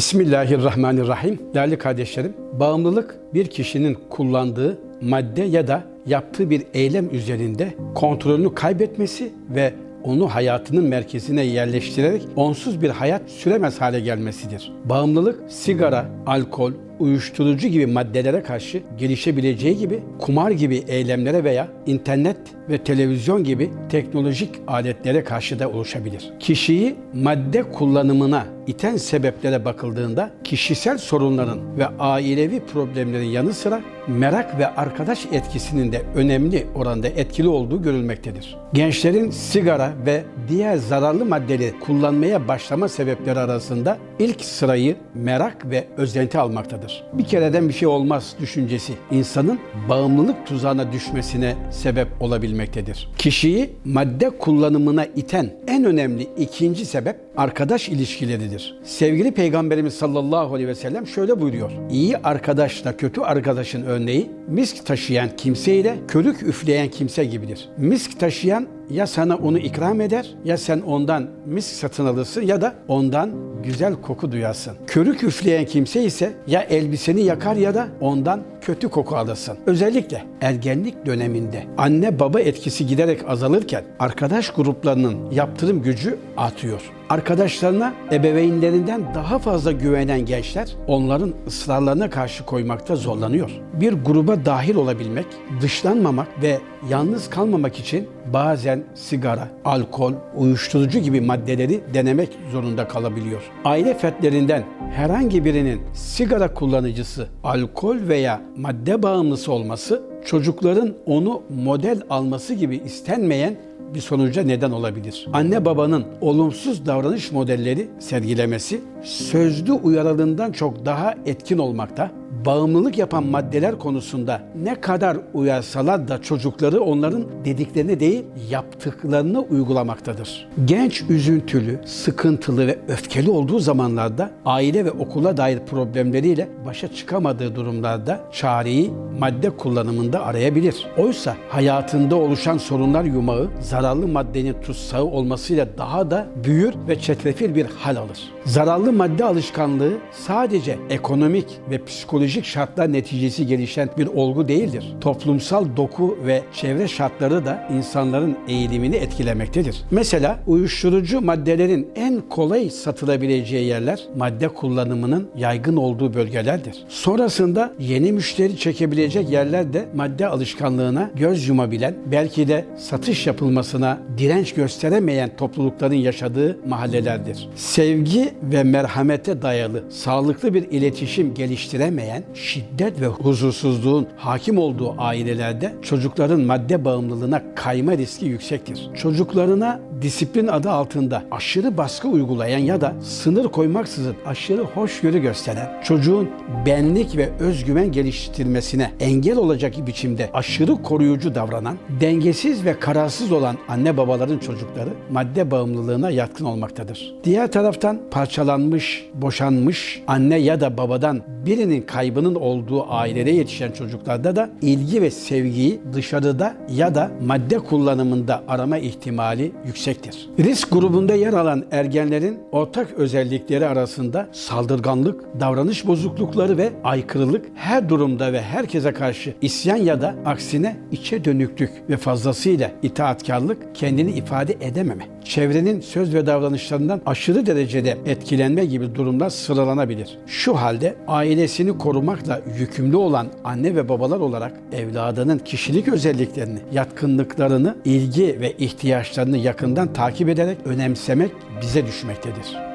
Bismillahirrahmanirrahim. Değerli kardeşlerim, bağımlılık bir kişinin kullandığı madde ya da yaptığı bir eylem üzerinde kontrolünü kaybetmesi ve onu hayatının merkezine yerleştirerek onsuz bir hayat süremez hale gelmesidir. Bağımlılık sigara, alkol, uyuşturucu gibi maddelere karşı gelişebileceği gibi kumar gibi eylemlere veya internet ve televizyon gibi teknolojik aletlere karşı da oluşabilir. Kişiyi madde kullanımına iten sebeplere bakıldığında kişisel sorunların ve ailevi problemlerin yanı sıra merak ve arkadaş etkisinin de önemli oranda etkili olduğu görülmektedir. Gençlerin sigara ve diğer zararlı maddeleri kullanmaya başlama sebepleri arasında ilk sırayı merak ve özenti almaktadır. Bir kereden bir şey olmaz düşüncesi insanın bağımlılık tuzağına düşmesine sebep olabilmektedir. Kişiyi madde kullanımına iten en önemli ikinci sebep arkadaş ilişkileridir. Sevgili Peygamberimiz sallallahu aleyhi ve sellem şöyle buyuruyor. İyi arkadaşla kötü arkadaşın örneği misk taşıyan kimse ile körük üfleyen kimse gibidir. Misk taşıyan ya sana onu ikram eder ya sen ondan misk satın alırsın ya da ondan güzel koku duyarsın. Körük üfleyen kimse ise ya elbiseni yakar ya da ondan kötü koku alırsın. Özellikle ergenlik döneminde anne baba etkisi giderek azalırken arkadaş gruplarının yaptırım gücü artıyor. Arkadaşlarına ebeveynlerinden daha fazla güvenen gençler onların ısrarlarına karşı koymakta zorlanıyor. Bir gruba dahil olabilmek, dışlanmamak ve yalnız kalmamak için bazen sigara, alkol, uyuşturucu gibi maddeleri denemek zorunda kalabiliyor. Aile fertlerinden herhangi birinin sigara kullanıcısı, alkol veya madde bağımlısı olması çocukların onu model alması gibi istenmeyen bir sonuca neden olabilir. Anne babanın olumsuz davranış modelleri sergilemesi sözlü uyarılığından çok daha etkin olmakta. Bağımlılık yapan maddeler konusunda ne kadar uyarsalar da çocukları onların dediklerini değil yaptıklarını uygulamaktadır. Genç üzüntülü, sıkıntılı ve öfkeli olduğu zamanlarda aile ve okula dair problemleriyle başa çıkamadığı durumlarda çareyi madde kullanımında arayabilir. Oysa hayatında oluşan sorunlar yumağı zararlı maddenin tutsağı olmasıyla daha da büyür ve çetrefil bir hal alır. Zararlı madde alışkanlığı sadece ekonomik ve psikolojik şartlar neticesi gelişen bir olgu değildir. Toplumsal doku ve çevre şartları da insanların eğilimini etkilemektedir. Mesela uyuşturucu maddelerin en kolay satılabileceği yerler madde kullanımının yaygın olduğu bölgelerdir. Sonrasında yeni müşteri çekebilecek yerler de madde alışkanlığına göz yumabilen, belki de satış yapılmasına direnç gösteremeyen toplulukların yaşadığı mahallelerdir. Sevgi ve merhamete dayalı sağlıklı bir iletişim geliştiremeyen, şiddet ve huzursuzluğun hakim olduğu ailelerde çocukların madde bağımlılığına kayma riski yüksektir. Çocuklarına disiplin adı altında aşırı baskı uygulayan ya da sınır koymaksızın aşırı hoşgörü gösteren, çocuğun benlik ve özgüven geliştirmesine engel olacak biçimde aşırı koruyucu davranan, dengesiz ve kararsız olan anne babaların çocukları madde bağımlılığına yatkın olmaktadır. Diğer taraftan parçalanmış, boşanmış anne ya da babadan birinin kaybının olduğu ailede yetişen çocuklarda da ilgi ve sevgiyi dışarıda ya da madde kullanımında arama ihtimali yüksektir. Risk grubunda yer alan ergenlerin ortak özellikleri arasında saldırganlık, davranış bozuklukları ve aykırılık her durumda ve herkese karşı isyan ya da aksine içe dönüklük ve fazlasıyla itaatkarlık kendini ifade edememe, çevrenin söz ve davranışlarından aşırı derecede etkilenme gibi durumlar sıralanabilir. Şu halde ailesini korumakla yükümlü olan anne ve babalar olarak evladının kişilik özelliklerini, yatkınlıklarını, ilgi ve ihtiyaçlarını yakından takip ederek önemsemek bize düşmektedir.